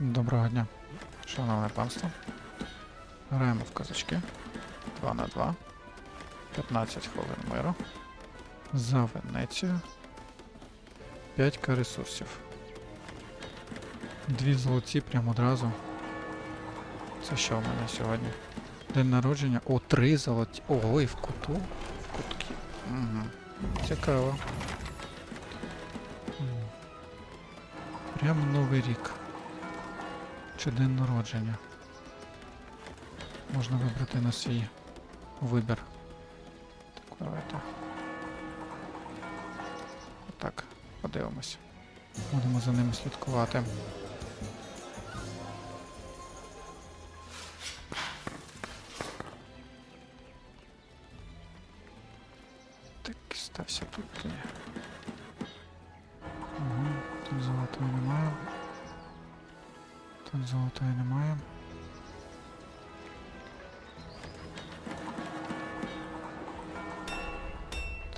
Доброго дня, шановне панство. Граємо в казачки 2 на 2. 15 хвилин миру. За Венецію. 5к ресурсів. Дві золоті прямо одразу. Це що в мене сьогодні? День народження. О, три золоті. Ого, і в куту. В кутки. Угу. Цікаво. Прямо новий рік. Чи день народження. Можна вибрати на свій вибір. Так, давайте. Отак, подивимось. Будемо за ними слідкувати. Так, стався тут. Угу, тут золотої немає. Тут золотої немає.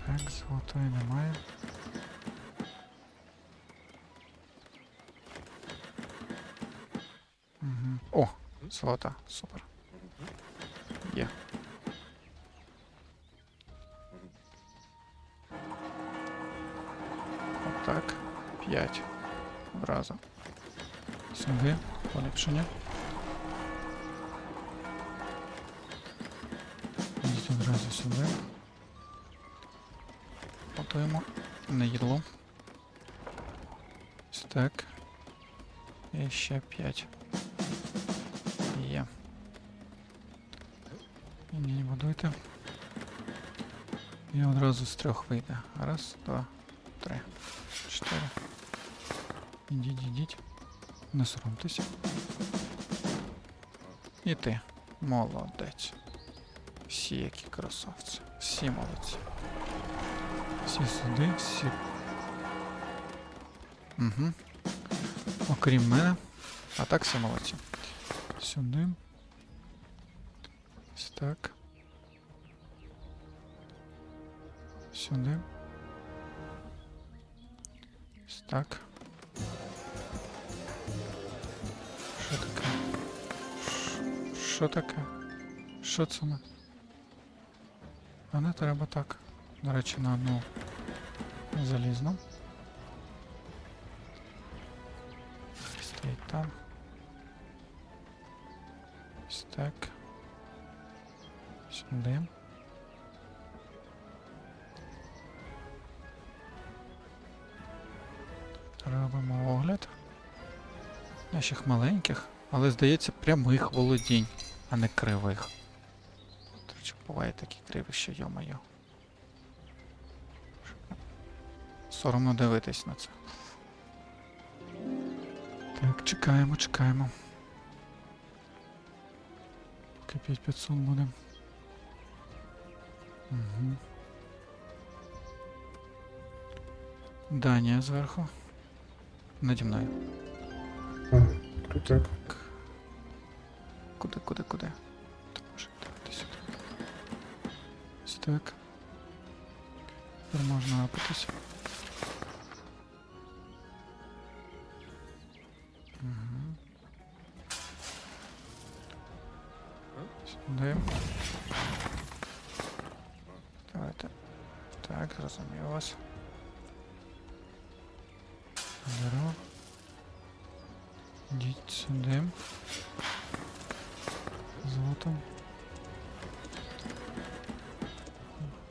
Так, золотої немає. Угу. О, золота, супер. Є. Отак. П'ять. Одразу. Сюди. Поліпшення. Йдіть одразу сюди. Готуємо неїдло. Ось так. І ще 5. Є. І не будуйте. І одразу з трьох вийде. Раз, два, три, чотири. Ідіть, ідіть. Не соромтеся. І ти. Молодець. Всі які красавці. Всі молодці. Всі сюди, всі. Угу. Окрім мене. А так всі молодці. Сюди. Ось так. Сюди. Ось так. Що таке? Що таке? Що це ми? А не треба так. До речі, на одну залізну. Стоїть там. Ось так. Сюди. Робимо огляд. Наших маленьких, але здається прямих володінь, а не кривих. До буває такі криві, що йо-моє. Соромно дивитись на це. Так, чекаємо, чекаємо. Поки 5500 буде. Угу. Данія зверху. Наді мною. А, крутяк. Куди, куди, куди? Та може, давайте сюди. Ось так. Тепер можна апатись. Угу. Сюди. Давайте. Так, зрозумів вас. Здорово. Йдіть сюди. Золото.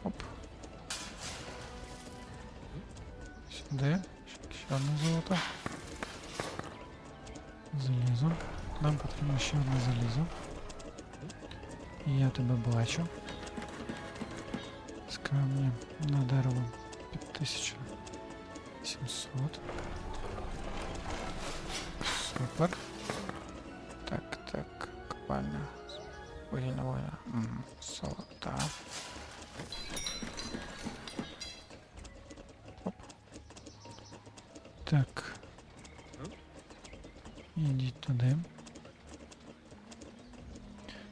Оп. Сюди. Ще одне золото. Залізо. Нам потрібно ще одне залізо. Я тебе бачу. З камня на дерево під 1700. Супер. Так, так, копальня. Вугільна вугільна. Угу. Золота. Оп. Так. Ідіть туди.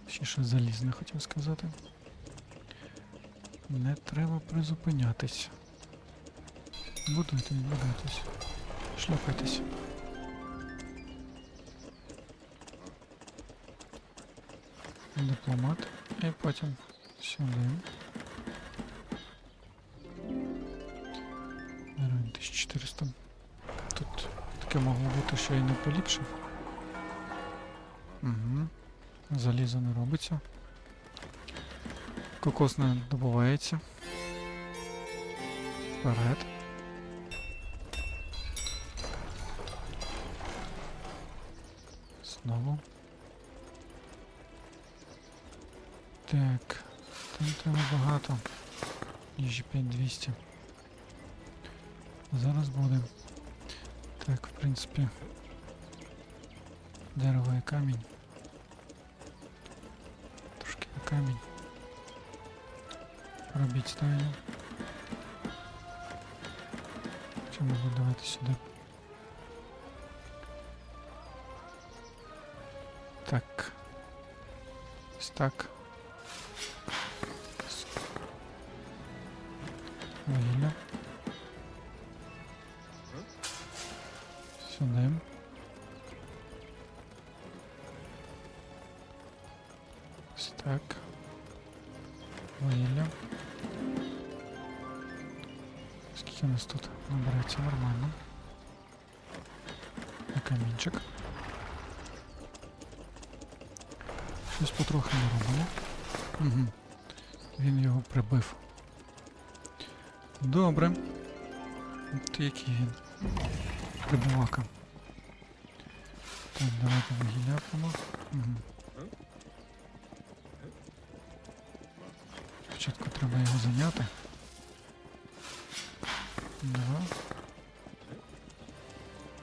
Ще щось залізне хотів сказати. Не треба призупинятись. Будуйте, будуйтесь. Шльопайтесь. Дипломат. І потім сюди. Героїн 1400. Тут таке могло бути, що і не поліпшив. Угу. Залізо не робиться. Кокос не добувається. Вперед. Знову. Так. Там треба багато. Їжі 5200. Зараз буде. Так, в принципі. Дерево і камінь. Трошки на камінь. Робіть стайню. Чи можу давайте сюди. Так. Ось так. Вугілля. Сюди. Ось так. Вугілля. Скільки у нас тут набереться нормально. На камінчик. Щось потрохи не робимо. Угу. Він його прибив. Добре. От який він. Прибувака. Так, давайте вугілля пимо. Угу. Спочатку треба його зайняти. Два.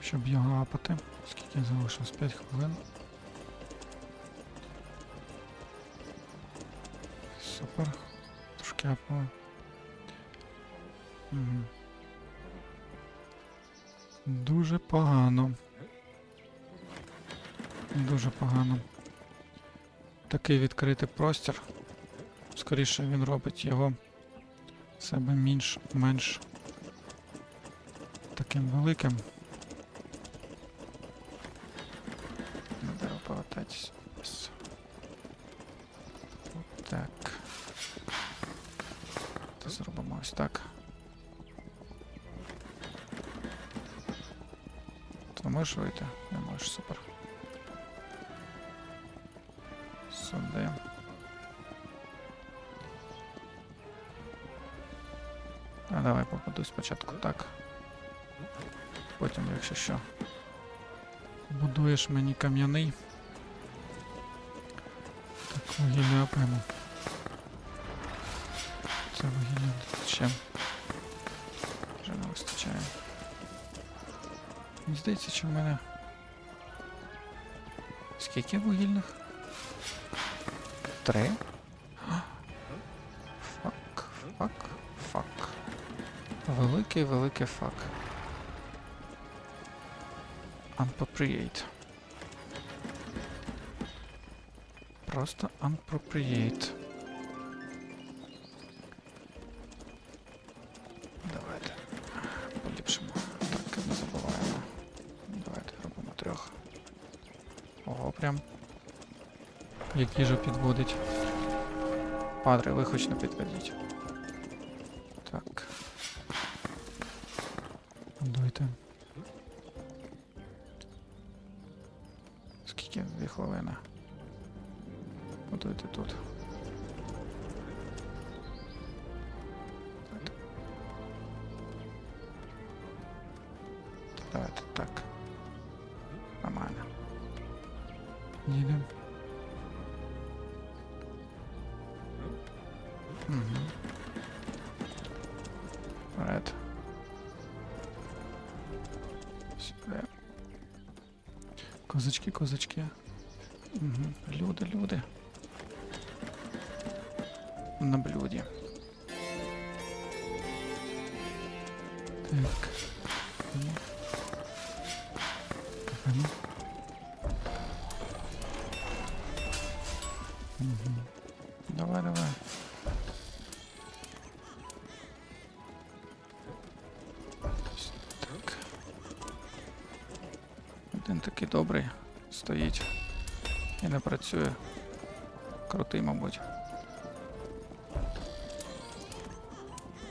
Щоб його апати. Скільки залишилось? 5 хвилин. Супер. Трошки апали. Дуже погано. Дуже погано. Такий відкритий простір. Скоріше він робить його себе менш, менш таким великим. Треба повертатись. Так. Це зробимо ось так. Можеш вийти? Не можеш, супер. Сюди. А давай попаду спочатку так. Потім, якщо що. Будуєш мені кам'яний. Так, вугілля опимо. Це вугілля ще. Мені здається, чи в мене. Скільки вугільних? Три? Фак, фак, фак. Великий, великий фак. Unappropriate. Просто unappropriate. Прям. Як їжа підводить. Падре, ви хоч не підведіть. Так. Дуйте. Скільки? Дві хвилини. Будуйте тут. Давайте так. Їдемо. Угу. Вперед. Сюди. Козачки, козачки. Угу. Люди, люди. На блюді. Так. І не працює. Крутий, мабуть.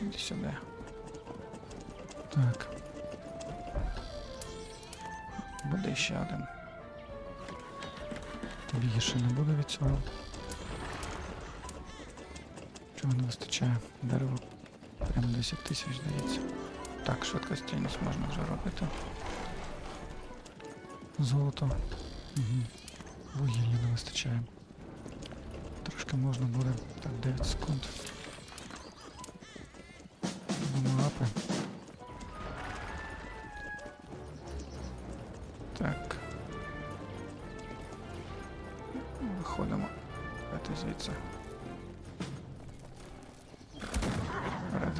Іди сюди. Так. Буде ще один. Тобі гірше не буде від цього. Чого не вистачає? Дерево прям 10 тисяч здається. Так, швидкостійність можна вже робити. Золото. Угу. Вугілля не вистачає. Трошки можна буде. Так, 9 секунд. Будемо апи. Так. Виходимо. Давайте звідси. Вперед.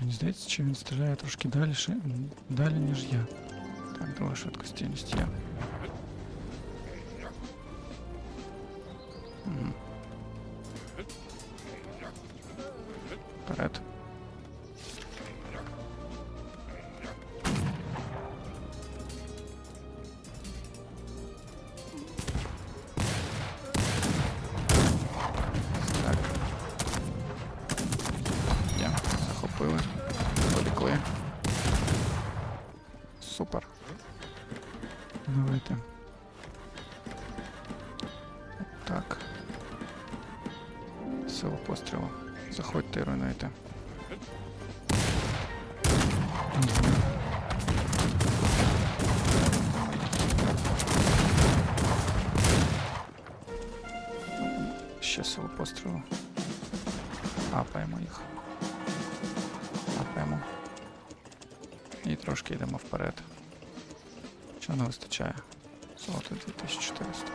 Мені здається, чи він стріляє трошки далі, далі ніж я. Так, друга швидкостійність є. Ще силу пострілу. Апаємо їх. Апаємо. І трошки йдемо вперед. Чого не вистачає? Золото 2400.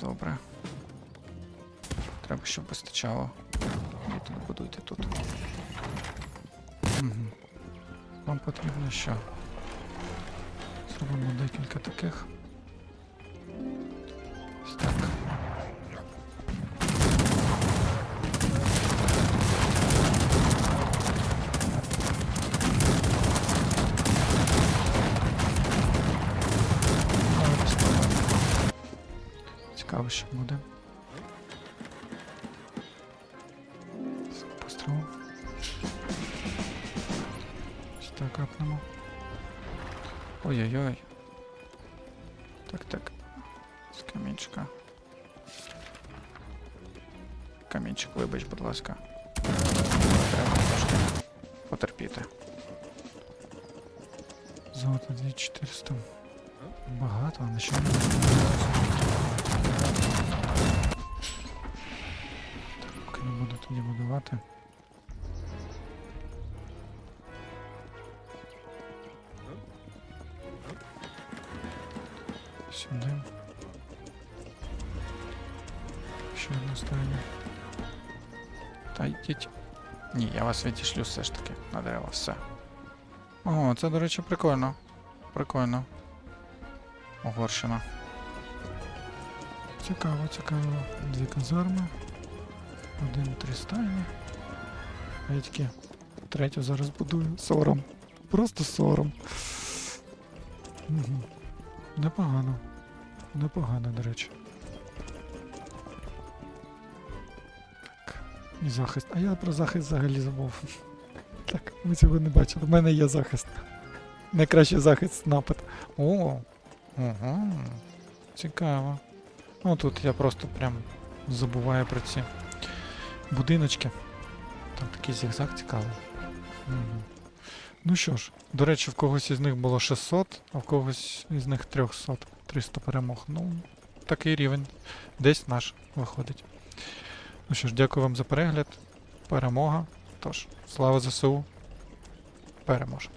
Добре. Треба, щоб вистачало. І тут будуйте тут. Угу. Вам потрібно що? Зробимо декілька таких. Цікаво, що буде. Постріл. Так апнемо. Ой-ой-ой. Так, так. З камінчика. Камінчик, вибач, будь ласка. Треба трошки потерпіти. Золото 2400. Багато, а на що? Так, не буду тоді будувати. Сюди. Ще одна стайня. Та йдіть. Ні, я вас відішлю все ж таки на дерева, все. О, це, до речі, прикольно. Прикольно. Угорщина. Цікаво, цікаво. Дві казарми. Один три стайні. А третю зараз будую. Сором. Просто сором. Угу. Непогано. Непогано, до речі. Так. І захист. А я про захист взагалі забув. Так, ви цього не бачили. У мене є захист. Найкращий захист напад. О, Ага. Цікаво. Ну тут я просто прям забуваю про ці будиночки. Там такий зігзаг цікавий. Угу. Ну що ж, до речі, в когось із них було 600, а в когось із них 300. 300 перемог. Ну, такий рівень. Десь наш виходить. Ну що ж, дякую вам за перегляд. Перемога. Тож, слава ЗСУ. Переможе.